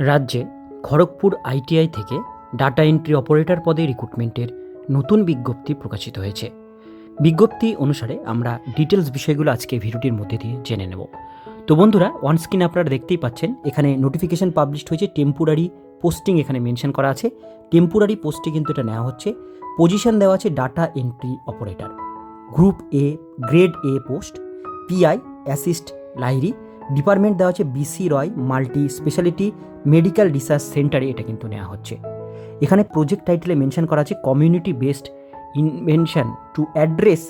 রাজ্যে খড়গপুর আইটিআই থেকে data entry operator পদে রিক্রুটমেন্টের নতুন বিজ্ঞপ্তি প্রকাশিত হয়েছে। বিজ্ঞপ্তি অনুসারে আমরা ডিটেলস বিষয়গুলো আজকে ভিডিওটির মধ্যে দিয়ে জেনে নেব। তো বন্ধুরা অন স্ক্রিন আপনারা দেখতেই পাচ্ছেন, এখানে নোটিফিকেশন পাবলিশড হয়েছে টেম্পোরারি পোস্টিং এখানে মেনশন করা আছে। টেম্পোরারি পোস্টে কিন্তু এটা নেওয়া হচ্ছে পজিশন দেওয়া আছে data entry operator. Group A grade A post PI assist Lairi department দেওয়া আছে BC Roy multi speciality medical research সেন্টারে এটা কিন্তু নেওয়া হচ্ছে। এখানে প্রজেক্ট টাইটেলে মেনশন করা আছে community based invention to address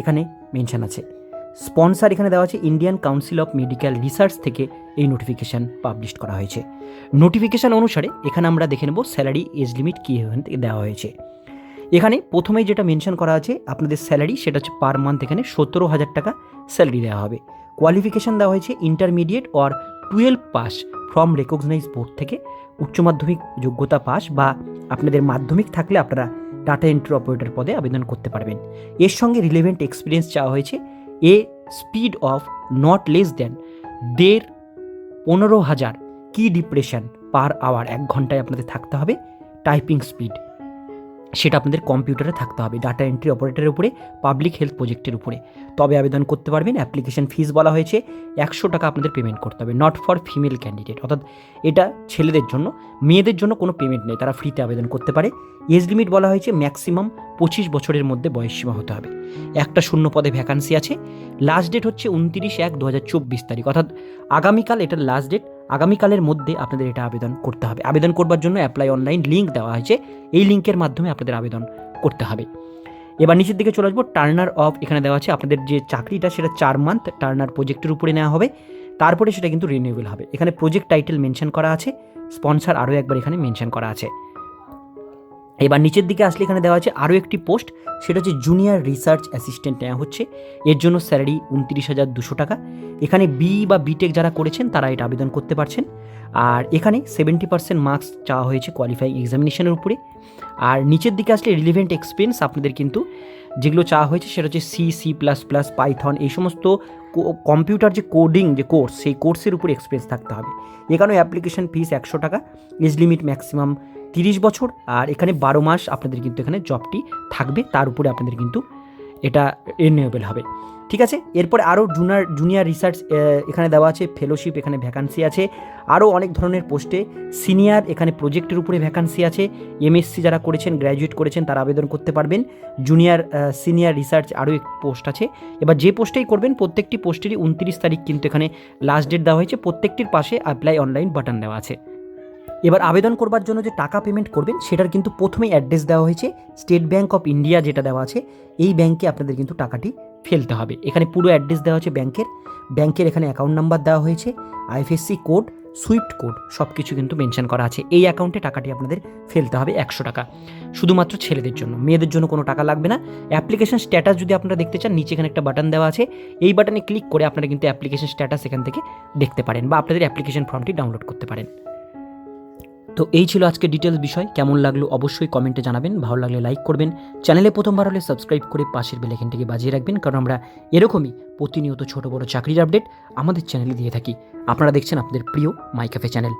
এখানে মেনশন আছে। স্পন্সার এখানে দেওয়া আছে Indian council of medical research থেকে এই নোটিফিকেশান পাবলিশ করা হয়েছে। নোটিফিকেশান অনুসারে এখানে আমরা দেখে নেব স্যালারি, এজ লিমিট, কী দেওয়া হয়েছে। এখানে প্রথমেই যেটা মেনশন করা আছে, আপনাদের স্যালারি সেটা হচ্ছে পার মান্থ এখানে সতেরো হাজার টাকা স্যালারি দেওয়া হবে। কোয়ালিফিকেশান দেওয়া হয়েছে intermediate or twelve pass from recognise board থেকে। উচ্চ মাধ্যমিক যোগ্যতা পাস বা আপনাদের মাধ্যমিক থাকলে আপনারা ডাটা এন্ট্রি অপারেটর পদে আবেদন করতে পারবেন। এর সঙ্গে রিলেভেন্ট এক্সপিরিয়েন্স চাওয়া হয়েছে a speed of not less than দেড় পনেরো হাজার। কি ডিপ্রেশন পার আওয়ার এক ঘন্টায় আপনাদের থাকতে হবে। টাইপিং স্পিড সেটা আপনাদের কম্পিউটারে থাকতে হবে ডাটা এন্ট্রি অপারেটরের উপরে পাবলিক হেলথ প্রজেক্টের উপরে। তবে আবেদন করতে পারবেন অ্যাপ্লিকেশন ফিস বলা হয়েছে, একশো টাকা আপনাদের পেমেন্ট করতে হবে নট ফর ফিমেল ক্যান্ডিডেট অর্থাৎ এটা ছেলেদের জন্য, মেয়েদের জন্য কোনো পেমেন্ট নেই, তারা ফ্রিতে আবেদন করতে পারে। এজ লিমিট বলা হয়েছে ম্যাক্সিমাম পঁচিশ বছরের মধ্যে বয়সসীমা হতে হবে। একটা শূন্য পদে ভ্যাকান্সি আছে লাস্ট ডেট হচ্ছে উনতিরিশ এক দু হাজার চব্বিশ তারিখ, অর্থাৎ আগামীকাল এটার লাস্ট ডেট আগামীকালের মধ্যে আপনাদের এটা আবেদন করতে হবে। আবেদন করবার জন্য অ্যাপ্লাই অনলাইন লিঙ্ক দেওয়া হয়েছে। এই লিঙ্কের মাধ্যমে আপনাদের আবেদন করতে হবে। এবার নিচের দিকে চলে আসব। টার্নার অফ এখানে দেওয়া আছে। আপনাদের যে চাকরিটা, সেটা চার মান্থ টার্নার প্রজেক্টের উপরে নেওয়া হবে। তারপরে সেটা কিন্তু রিনিউয়েবল হবে। এখানে প্রজেক্ট টাইটেল মেনশন করা আছে। স্পন্সার আরও একবার এখানে মেনশন করা আছে। এবার নিচের দিকে আসলে এখানে দেওয়া আছে আরও একটি পোস্ট, সেটা হচ্ছে জুনিয়র রিসার্চ অ্যাসিস্ট্যান্ট নেওয়া হচ্ছে। এর জন্য স্যালারি উনত্রিশ হাজার দুশো টাকা। এখানে বি বা বিটেক যারা করেছেন, তারা এটা আবেদন করতে পারছেন। আর এখানে সেভেন্টি পার্সেন্ট মার্কস চাওয়া হয়েছে কোয়ালিফাইং এক্সামিনেশনের উপরে। আর নিচের দিকে আসলে রিলিভেন্ট এক্সপিরিয়েন্স আপনাদের কিন্তু যেগুলো চাওয়া হয়েছে, সেটা হচ্ছে C C plus plus Python এই সমস্ত কম্পিউটার যে কোডিং যে কোর্স সেই কোর্সের উপরে এক্সপিরিয়েন্স থাকতে হবে। এখানেও অ্যাপ্লিকেশন ফিস একশো টাকা। এজ লিমিট ম্যাক্সিমাম তিরিশ বছর আর এখানে বারো মাস আপনাদের কিন্তু এখানে জবটি থাকবে। তার উপরে আপনাদের কিন্তু এটা রিনিউয়েবল হবে। ঠিক আছে? এরপরে আরও জুনিয়র জুনিয়র রিসার্চ এখানে দেওয়া আছে ফেলোশিপ এখানে ভ্যাকান্সি আছে। আরও অনেক ধরনের পোস্টে সিনিয়র এখানে প্রজেক্টের উপরে ভ্যাকান্সি আছে। এমএসসি যারা করেছেন গ্র্যাজুয়েট করেছেন, তারা আবেদন করতে পারবেন। জুনিয়র সিনিয়র রিসার্চ আরও এক পোস্ট আছে। এবার যে পোস্টেই করবেন, প্রত্যেকটি পোস্টেরই উনত্রিশ তারিখ কিন্তু এখানে লাস্ট ডেট দেওয়া হয়েছে। প্রত্যেকটির পাশে অ্যাপ্লাই অনলাইন বাটন দেওয়া আছে। এবার আবেদন করবার জন্য যে টাকা পেমেন্ট করবেন, সেটার কিন্তু প্রথমেই অ্যাড্রেস দেওয়া হয়েছে স্টেট ব্যাঙ্ক অফ ইন্ডিয়া যেটা দেওয়া আছে, এই ব্যাঙ্কে আপনাদের কিন্তু টাকাটি ফেলতে হবে। এখানে পুরো অ্যাড্রেস দেওয়া আছে ব্যাংকের ব্যাংকের এখানে অ্যাকাউন্ট নাম্বার দেওয়া হয়েছে আইএফএসসি কোড সুইফট কোড সব কিছু কিন্তু মেনশন করা আছে। এই অ্যাকাউন্টে টাকাটি আপনাদের ফেলতে হবে একশো টাকা। শুধুমাত্র ছেলেদের জন্য, মেয়েদের জন্য কোনো টাকা লাগবে না। অ্যাপ্লিকেশন স্ট্যাটাস যদি আপনারা দেখতে চান, নিচে এখানে একটা বাটন দেওয়া আছে। এই বাটনে ক্লিক করে আপনারা কিন্তু অ্যাপ্লিকেশন স্ট্যাটাস এখান থেকে দেখতে পারেন বা আপনাদের অ্যাপ্লিকেশন ফর্মটি ডাউনলোড করতে পারেন। তো এই ছিল আজকে ডিটেলস বিষয়। কেমন লাগল অবশ্যই কমেন্টে জানাবেন। ভালো লাগলে লাইক করবেন। চ্যানেলে প্রথমবার হলে সাবস্ক্রাইব করে পাশের বেলাইকনটিকে বাজিয়ে রাখবেন। কারণ আমরা এরকমই প্রতিনিয়ত ছোট, বড় চাকরির আপডেট আমাদের চ্যানেলে দিয়ে থাকি। আপনারা দেখছেন আপনাদের প্রিয় মাইকাফে চ্যানেল